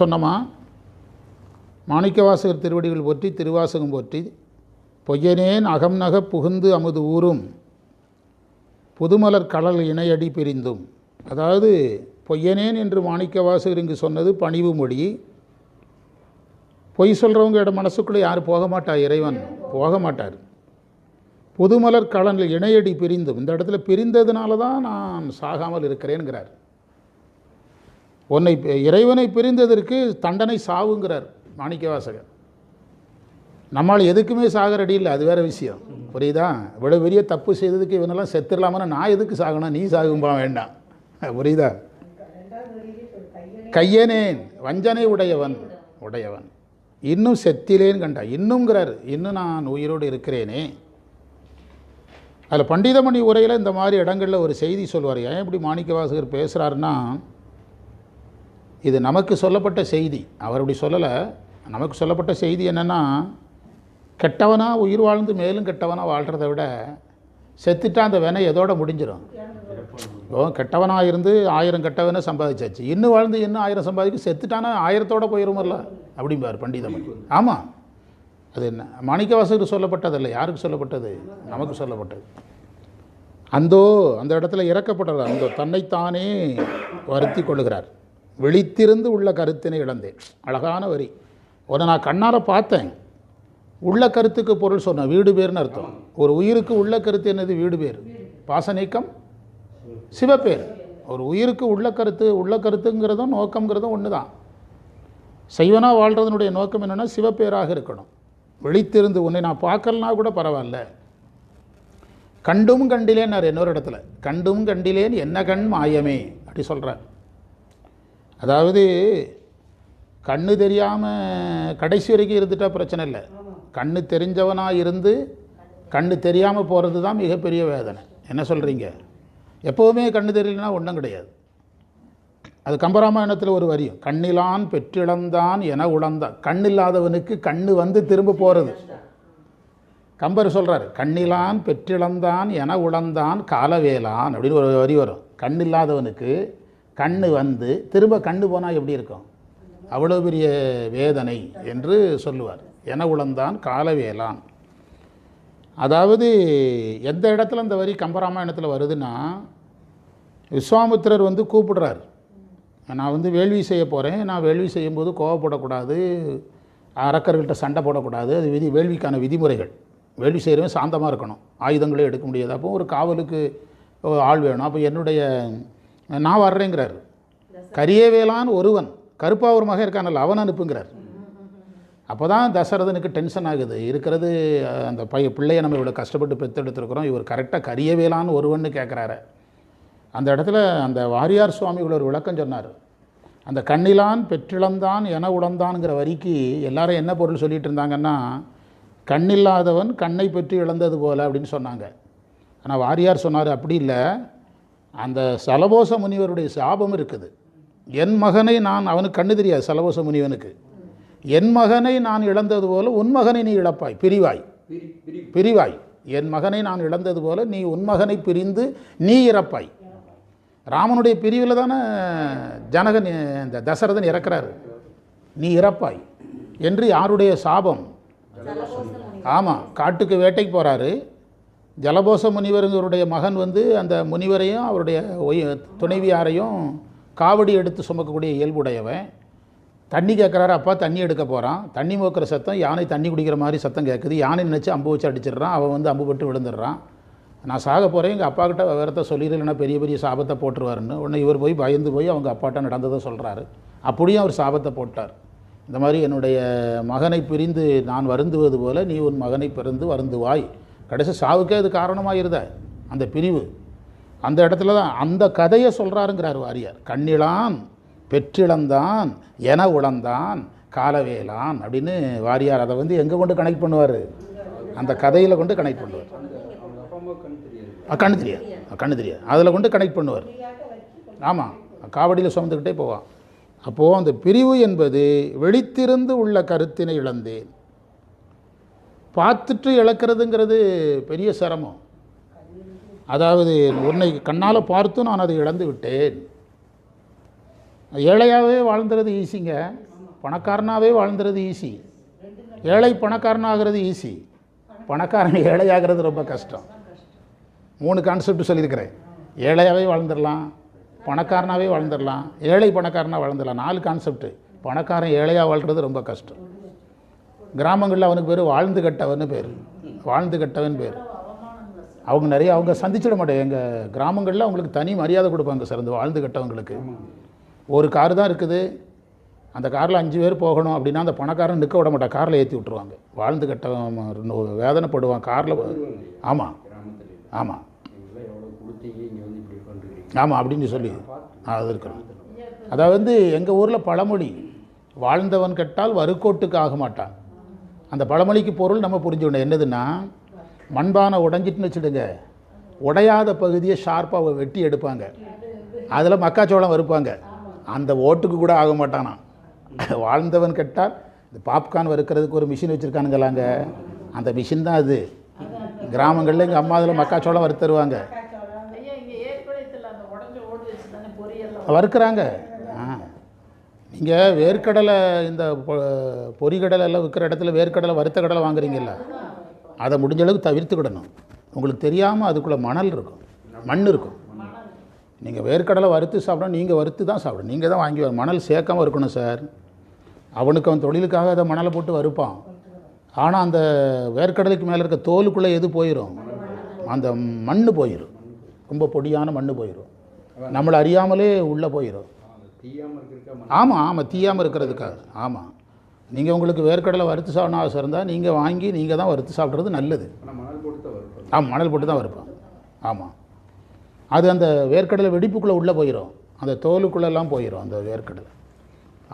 சொன்னோமா? மாணிக்கவாசகர் திருவடிகள் போற்றி திருவாசகம் போற்றி பொய்யனேன் அகம் நக புகுந்து அமுது ஊரும் புதுமலர் கடல் இணையடி பிரிந்தும். அதாவது பொய்யனேன் என்று மாணிக்கவாசகர் இங்கு சொன்னது பணிவு மொழி. பொய் சொல்கிறவங்க மனசுக்குள்ளே யாரும் போக மாட்டார் இறைவன் போக மாட்டார். புதுமலர் கடலில் இணையடி பிரிந்தும். இந்த இடத்துல பிரிந்ததுனால தான் நான் சாகாமல் இருக்கிறேன்கிறார். உன்னை இறைவனை பிரிந்ததற்கு தண்டனை சாவுங்கிறார் மாணிக்கவாசகர். நம்மால் எதுக்குமே சாகரடி இல்லை அது வேற விஷயம். புரியுதா? இவ்வளோ பெரிய தப்பு செய்ததுக்கு இவனெல்லாம் செத்துடலாமான்னு நான் எதுக்கு சாகணும்? நீ சாகும்பா வேண்டாம். புரியுதா? கையனேன் வஞ்சனை உடையவன் உடையவன். இன்னும் செத்திலேன்னு கண்டா இன்னுங்கிறார் இன்னும் நான் உயிரோடு இருக்கிறேனே. அதில் பண்டிதமணி உரையில் இந்த மாதிரி இடங்களில் ஒரு செய்தி சொல்வார். ஏன் இப்படி மாணிக்கவாசகர் பேசுகிறாருன்னா இது நமக்கு சொல்லப்பட்ட செய்தி. அவர் அப்படி சொல்லலை. நமக்கு சொல்லப்பட்ட செய்தி என்னென்னா கெட்டவனாக உயிர் வாழ்ந்து மேலும் கெட்டவனாக வாழ்கிறத விட செத்துட்டா அந்த வினை எதோட முடிஞ்சிடும் இப்போ கெட்டவனாக இருந்து ஆயிரம் கெட்டவனை சம்பாதிச்சாச்சு. இன்னும் வாழ்ந்து இன்னும் ஆயிரம் சம்பாதிக்க செத்துட்டானா ஆயிரத்தோட போயிருமல்ல? அப்படிம்பார் பண்டிதமணி ஆமாம் அது என்ன? மாணிக்கவாசகருக்கு சொல்லப்பட்டதல்ல. யாருக்கு சொல்லப்பட்டது? நமக்கு சொல்லப்பட்டது. அந்தோ அந்த இடத்துல இறக்கப்படுறார் அந்த தன்னைத்தானே வருத்தி கொள்ளுகிறார். விழித்திருந்து உள்ள கருத்தினை இழந்தேன். அழகான வரி. உன்னை நான் கண்ணார பார்த்தேன். உள்ள கருத்துக்கு பொருள் சொன்னேன் வீடு பேர்னு அர்த்தம். ஒரு உயிருக்கு உள்ள கருத்து என்னது? வீடு பேர். பாசநீக்கம் சிவப்பேர். ஒரு உயிருக்கு உள்ள கருத்து உள்ள கருத்துங்கிறதும் நோக்கங்கிறதும் ஒன்று தான் செய்வனாக வாழ்கிறதுனுடைய நோக்கம் என்னென்னா சிவப்பேராக இருக்கணும். விழித்திருந்து உன்னை நான் பார்க்கலனா கூட பரவாயில்ல. கண்டும் கண்டிலேன்னார் இன்னொரு இடத்துல. கண்டும் கண்டிலேன் என்ன கண் மாயமே அப்படி சொல்கிறார் அதாவது கண்ணு தெரியாமல் கடைசி வரைக்கும் இருந்துட்டா பிரச்சனை இல்லை. கண்ணு தெரிஞ்சவனாக இருந்து கண்ணு தெரியாமல் போகிறது தான் மிகப்பெரிய வேதனை. என்ன சொல்கிறீங்க எப்போவுமே கண்ணு தெரியலனா ஒன்றும் கிடையாது. அது கம்பராமாயணத்தில் ஒரு வரியும் கண்ணிலான் பெற்றிழந்தான் என உழந்தான் கண் இல்லாதவனுக்கு கண்ணு வந்து திரும்ப போகிறது கம்பர் சொல்கிறார் கண்ணிலான் பெற்றிழந்தான் என உழந்தான் காலவேலான் அப்படின்னு ஒரு வரி வரும். கண் இல்லாதவனுக்கு கண்ணு வந்து திரும்ப கண்ணு போனால் எப்படி இருக்கும்? அவ்வளோ பெரிய வேதனை என்று சொல்லுவார். என உளந்தான் காலவேலான் அதாவது எந்த இடத்துல இந்த வரி கம்பராமாயணத்தில் வருதுன்னா விஸ்வாமித்திரர் வந்து கூப்பிடுறார். நான் வந்து வேள்வி செய்ய போகிறேன் நான் வேள்வி செய்யும்போது கோவப்படக்கூடாது. அரக்கர்கள்ட்ட சண்டை போடக்கூடாது. அது விதி வேள்விக்கான விதிமுறைகள். வேள்வி செய்கிறவன் சாந்தமாக இருக்கணும். ஆயுதங்களே எடுக்க முடியாது. அப்போ ஒரு காவலுக்கு ஆள் வேணும். அப்போ என்னுடைய நான் வர்றேங்கிறார். கரியவேலான் ஒருவன் கருப்பாவூர் ஒரு மகன் இருக்கானல்ல அவன் அனுப்புங்கிறார். அப்போ தான் தசரதனுக்கு டென்ஷன் ஆகுது. இருக்கிறது அந்த பைய பிள்ளையை நம்ம இவ்வளோ கஷ்டப்பட்டு பெற்றெடுத்துருக்குறோம் இவர் கரெக்டாக கரியவேலான்னு ஒருவன்னு கேட்குறாரு அந்த இடத்துல அந்த வாரியார் சுவாமி ஒரு விளக்கம் சொன்னார். அந்த கண்ணிலான் பெற்றிழந்தான் என உழந்தான்ங்கிற வரிக்கு எல்லாரும் என்ன பொருள் சொல்லிகிட்டு இருந்தாங்கன்னா கண்ணில்லாதவன் கண்ணை பெற்று இழந்தது போல அப்படின்னு சொன்னாங்க. ஆனால் வாரியார் சொன்னார் அப்படி இல்லை. அந்த சலபோச முனிவருடைய சாபம் இருக்குது. என் மகனை நான் அவனுக்கு கண்ணு தெரியாது சலபோச முனிவனுக்கு. என் மகனை நான் இழந்தது போல உன் மகனை நீ இழப்பாய் பிரிவாய். பிரிவாய். என் மகனை நான் இழந்தது போல நீ உன் மகனை பிரிந்து நீ இறப்பாய். ராமனுடைய பிரிவில் தானே ஜனகன் இந்த தசரதன் இறக்குறாரு. நீ இறப்பாய். என்று யாருடைய சாபம்? ஆமாம் காட்டுக்கு வேட்டைக்கு போகிறாரு ஜலபோச முனிவருங்களுடைய மகன் வந்து அந்த முனிவரையும் அவருடைய துணைவியாரையும் காவடி எடுத்து சுமக்கக்கூடிய இயல்புடையவன். தண்ணி கேட்குறாரு அப்பா தண்ணி எடுக்க போகிறான் தண்ணி மோக்கிற சத்தம் யானை தண்ணி குடிக்கிற மாதிரி சத்தம் கேட்குது. யானை நினச்சி அம்பு வச்சு அடிச்சிடுறான் அவன் வந்து அம்பு பட்டு விழுந்துடுறான். நான் சாக போகிறேன் எங்கள் அப்பா கிட்ட விவரத்தை சொல்லிடலைன்னா பெரிய பெரிய சாபத்தை போட்டுருவாருன்னு. உடனே இவர் போய் பயந்து போய் அவங்க அப்பாட்ட நடந்ததை சொல்கிறாரு அப்படியும் அவர் சாபத்தை போட்டார். இந்த மாதிரி என்னுடைய மகனை பிரிந்து நான் வருந்துவது போல நீ உன் மகனை பிறந்து வருந்துவாய். கடைசி சாவுக்கே அது காரணமாக இருத அந்த பிரிவு. அந்த இடத்துல தான் அந்த கதையை சொல்கிறாருங்கிறார் வாரியார். கண்ணிலான் பெற்றிழந்தான் என உழந்தான் காலவேலான் அப்படின்னு வாரியார் அதை வந்து எங்கே கொண்டு கனெக்ட் பண்ணுவார்? அந்த கதையில் கொண்டு கனெக்ட் பண்ணுவார். கண்ணு தெரியாது. கண்ணு தெரியாது. அதில் கொண்டு கனெக்ட் பண்ணுவார். ஆமாம் காவடியில் சுமந்துக்கிட்டே போவான். அப்போது அந்த பிரிவு என்பது வெளித்திருந்து உள்ள கருத்தினை இழந்தேன். பார்த்துட்டு இழக்கிறதுங்கிறது பெரிய சிரமம். அதாவது உன்னை கண்ணால் பார்த்து நான் அதை இழந்து விட்டேன். ஏழையாகவே வாழ்ந்துறது ஈஸிங்க. பணக்காரனாகவே வாழ்ந்துறது ஈஸி. ஏழை பணக்காரனாகிறது ஈஸி. பணக்காரன் ஏழையாகிறது ரொம்ப கஷ்டம். மூணு கான்செப்ட் சொல்லியிருக்கிறேன். ஏழையாகவே வாழ்ந்துடலாம் பணக்காரனாகவே வாழ்ந்துடலாம் ஏழை பணக்காரனாக வாழ்ந்துடலாம். நாலு கான்செப்ட் பணக்காரன் ஏழையாக வாழ்கிறது ரொம்ப கஷ்டம். கிராமங்களில் அவனுக்கு பேர் வாழ்ந்து கட்டவன்னு பேர். வாழ்ந்து கட்டவன் பேர். அவங்க நிறைய அவங்க சந்திச்சிட மாட்டேன். எங்கள் கிராமங்களில் அவங்களுக்கு தனி மரியாதை கொடுப்பாங்க சார் இந்த வாழ்ந்து கட்டவங்களுக்கு. ஒரு கார் தான் இருக்குது. அந்த காரில் அஞ்சு பேர் போகணும் அப்படின்னா அந்த பணக்காரன் நிற்க விட மாட்டான். காரில் ஏற்றி விட்ருவாங்க வாழ்ந்து கட்டவன் வேதனைப்படுவான் காரில். ஆமாம் ஆமாம் ஆமாம் அப்படின்னு சொல்லி. அது இருக்கணும். அதாவது வந்து எங்கள் ஊரில் பழமொழி வாழ்ந்தவன் கெட்டால் வறுக்கோட்டுக்கு ஆக மாட்டான். அந்த பழமொழிக்கு பொருள் நம்ம புரிஞ்சுக்கணும். என்னதுன்னா மண்பானை உடைஞ்சிட்டுன்னு வச்சுடுங்க. உடையாத பகுதியை ஷார்ப்பாக வெட்டி எடுப்பாங்க. அதில் மக்காச்சோளம் வறுப்பாங்க. அந்த ஓட்டுக்கு கூட ஆக மாட்டானா வாழ்ந்தவன் கெட்டால் இந்த பாப்கார்ன் வறுக்கிறதுக்கு ஒரு மிஷின் வச்சுருக்கானுங்களாங்க. அந்த மிஷின் தான் அது. கிராமங்களில் எங்கள் அம்மா அதில் மக்காச்சோளம் வறுத்து தருவாங்க ஐயா இங்க ஏற்படைத்தில் அந்த உடஞ்ச ஓடு வச்சு தானே பொரியல் வறுக்கிறாங்க ஆ இங்கே வேர்க்கடலை இந்த பொ- எல்லாம் விற்கிற இடத்துல வேர்க்கடலை வறுத்த கடலை வாங்குறீங்கல்ல அதை முடிஞ்ச அளவுக்கு தவிர்த்துக்கிடணும். உங்களுக்கு தெரியாமல் அதுக்குள்ளே மணல் இருக்கும் மண் இருக்கும். நீங்கள் வேர்க்கடலை வறுத்து சாப்பிடணும் நீங்கள் வறுத்து தான் சாப்பிடணும். நீங்கள் தான் வாங்கி மணல் சேர்க்காம இருக்கணும் சார். அவனுக்கு அவன் தொழிலுக்காக அதை மணலை போட்டு வறுப்பான். ஆனால் அந்த வேர்க்கடலைக்கு மேலே இருக்க தோலுக்குள்ளே எது போயிடும் அந்த மண் போயிடும் ரொம்ப பொடியான மண் போயிடும் நம்மளை அறியாமலே உள்ளே போயிடும் ஆமாம் ஆமாம் தீயாமல் இருக்கிறதுக்காக. ஆமாம் நீங்கள் உங்களுக்கு வேர்க்கடலை வறுத்து சாப்பிடணும் ஆசை இருந்தால் நீங்கள் வாங்கி நீங்கள் தான் வறுத்து சாப்பிட்றது நல்லது. ஆமாம் மணல் போட்டு தான் வறுப்பான். ஆமாம் அது அந்த வேர்க்கடலை வெடிப்புக்குள்ளே உள்ளே போயிடும் அந்த தோலுக்குள்ளெல்லாம் போயிடும் அந்த வேர்க்கடலை.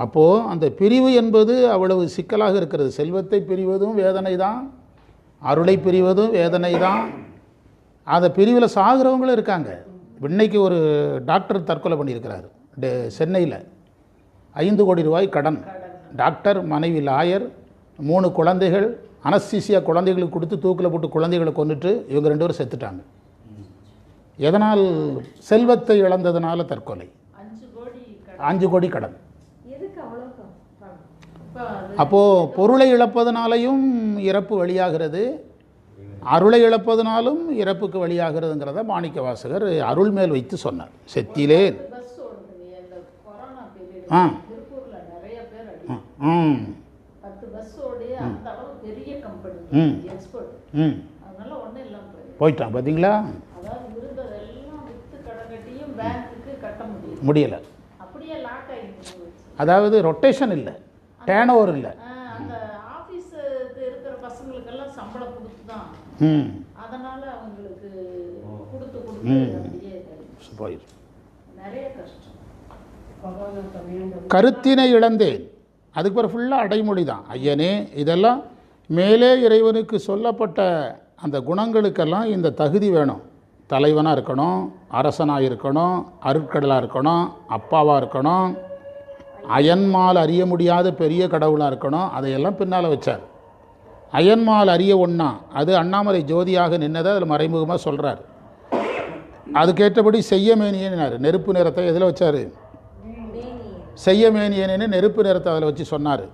அப்போது அந்த பிரிவு என்பது அவ்வளவு சிக்கலாக இருக்கிறது. செல்வத்தை பிரிவதும் வேதனை தான் அருளை பிரிவதும் வேதனை தான். அந்த பிரிவில் சாகிறவங்களும் இருக்காங்க. இன்னைக்கு ஒரு டாக்டர் தற்கொலை பண்ணியிருக்கிறார். சென்னையில் ஐந்து கோடி ரூபாய் கடன். டாக்டர் மனைவி லாயர் மூணு குழந்தைகள் அனஸ்தீசியா குழந்தைகளுக்கு கொடுத்து தூக்கில் போட்டு குழந்தைகளை கொண்டுட்டு இவங்க ரெண்டு பேரும் செத்துட்டாங்க. எதனால் செல்வத்தை இழந்ததுனால தற்கொலை? அஞ்சு கோடி கடன். அப்போது பொருளை இழப்பதனாலையும் இறப்பு வழியாகிறது. அருளை இழப்பதனாலும் இறப்புக்கு வழியாகிறதுங்கிறத மாணிக்க வாசகர் அருள் மேல் வைத்து சொன்னார். செத்திலேன். ஆ. திருப்பூர்ல நிறைய பேர் அடி ம். பத்து பஸ் ஓடி அந்த அளவு பெரிய கம்பெனி ம். போயிட்டான் பார்த்தீங்களா முடியலை. அதாவது ரொட்டேஷன் இல்லை. டேன் ஓவர் இல்லை. ம். அதனால அவங்களுக்கு கொடுத்து கொடுத்து அப்படியே இதாயிடுச்சு. போயிடும் நிறைய கஷ்டம் கொரோனா சமயம் கருத்தினை இழந்தேன். அதுக்கு பிறகு ஃபுல்லாக அடைமொழி தான். ஐயனே இதெல்லாம் மேலே இறைவனுக்கு சொல்லப்பட்ட அந்த குணங்களுக்கெல்லாம் இந்த தகுதி வேணும். தலைவனாக இருக்கணும் அரசனாக இருக்கணும் அருட்கடலாக இருக்கணும் அப்பாவாக இருக்கணும் அயன்மால் அறிய முடியாத பெரிய கடவுளாக இருக்கணும் அதையெல்லாம் பின்னால் வச்சார். அயன்மால் அறிய ஒன்றா அது அண்ணாமலை ஜோதியாக நின்னதை அதில் மறைமுகமாக சொல்கிறார் அதுக்கேற்றபடி செய்ய மேனியனார் நெருப்பு நிறத்தை எதில் வச்சார்? செய்ய மேனியனேன்னு நெருப்பு நிறத்தை அதில் வச்சு சொன்னார்.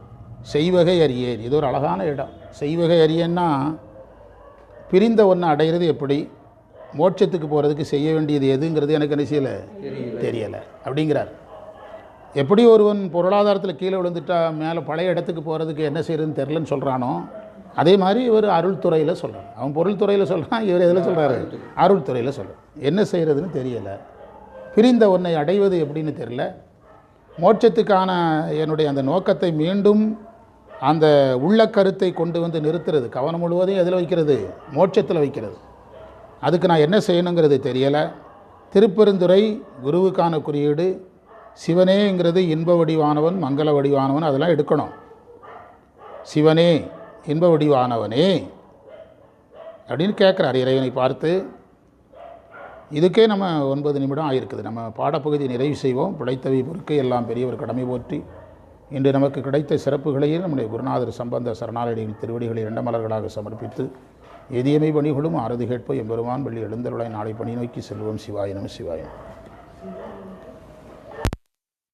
செய்வகை அறியேன். இது ஒரு அழகான இடம். செய்வகை அறியேன்னா பிரிந்த ஒன்று அடைகிறது எப்படி? மோட்சத்துக்கு போகிறதுக்கு செய்ய வேண்டியது எதுங்கிறது எனக்கு செய்யலை? தெரியலை. அப்படிங்கிறார். எப்படி ஒருவன் பொருளாதாரத்தில் கீழே விழுந்துட்டா மேலே பழைய இடத்துக்கு போகிறதுக்கு என்ன செய்யறதுன்னு தெரிலன்னு சொல்கிறானோ அதே மாதிரி இவர் அருள் துறையில் சொல்கிறான் அவன் பொருள் துறையில் சொல்கிறான் இவர் எதில் சொல்கிறாரு அருள் துறையில் சொல்கிறான் என்ன செய்கிறதுன்னு தெரியலை. பிரிந்த ஒன்றை அடைவது எப்படின்னு தெரியல. மோட்சத்துக்கான என்னுடைய அந்த நோக்கத்தை மீண்டும் அந்த உள்ள கருத்தை கொண்டு வந்து நிறுத்துறது கவனம் முழுவதையும் எதில் வைக்கிறது? மோட்சத்தில் வைக்கிறது. அதுக்கு நான் என்ன செய்யணுங்கிறது தெரியலை. திருப்பெருந்துறை குருவுக்கான குறியீடு சிவனேங்கிறது இன்ப வடிவானவன் மங்கள வடிவானவன் அதெல்லாம் எடுக்கணும். சிவனே இன்ப வடிவானவனே அப்படின்னு கேட்குறார் இறைவனை பார்த்து. இதுக்கே நம்ம ஒன்பது நிமிடம் ஆயிருக்குது. நம்ம பாடப்பகுதி நிறைவு செய்வோம். பிழைத்தவை பொறுக்கை எல்லாம் பெரியவர் கடமை போற்றி இன்று நமக்கு கிடைத்த சிறப்புகளையே நம்முடைய குருநாதர் சம்பந்த சரணாலயங்களின் திருவடிகளை இரண்டமலர்களாக சமர்ப்பித்து எதியமை பணிகளும் ஆறுதி கேட்ப எம்பெருமான் வெள்ளி எழுந்தருளை நாளை பணி நோக்கி செல்வோம். சிவாயினம் நம சிவாயம்